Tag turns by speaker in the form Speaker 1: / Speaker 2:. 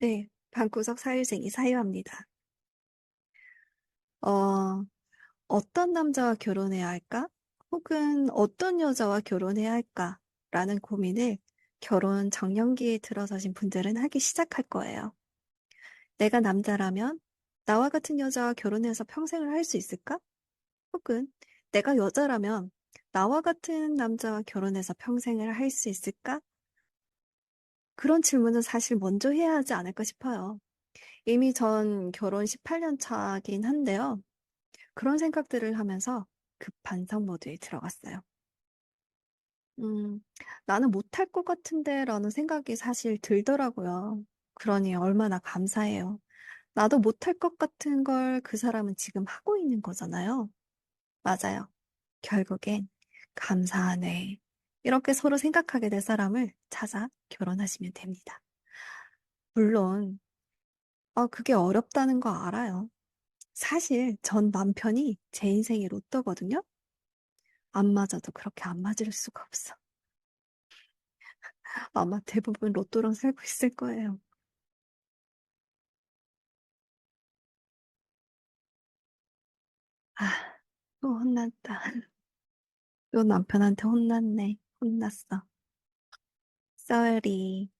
Speaker 1: 네, 방구석 사회생이 사유합니다. 어, 어떤 남자와 결혼해야 할까? 혹은 어떤 여자와 결혼해야 할까? 라는 고민을 결혼 정년기에 들어서신 분들은 하기 시작할 거예요. 내가 남자라면 나와 같은 여자와 결혼해서 평생을 할 수 있을까? 혹은 내가 여자라면 나와 같은 남자와 결혼해서 평생을 할 수 있을까? 그런 질문은 사실 먼저 해야 하지 않을까 싶어요. 이미 전 결혼 18년 차긴 한데요. 그런 생각들을 하면서 급반성 모드에 들어갔어요. 음, 나는 못할 것 같은데 라는 생각이 사실 들더라고요. 그러니 얼마나 감사해요. 나도 못할 것 같은 걸 그 사람은 지금 하고 있는 거잖아요. 맞아요. 결국엔 감사하네. 이렇게 서로 생각하게 될 사람을 찾아 결혼하시면 됩니다. 물론, 어, 그게 어렵다는 거 알아요. 사실 전 남편이 제 인생의 로또거든요. 안 맞아도 그렇게 안 맞을 수가 없어. 아마 대부분 로또랑 살고 있을 거예요. 아, 또 혼났다. 또 남편한테 혼났네. 혼났어. sorry.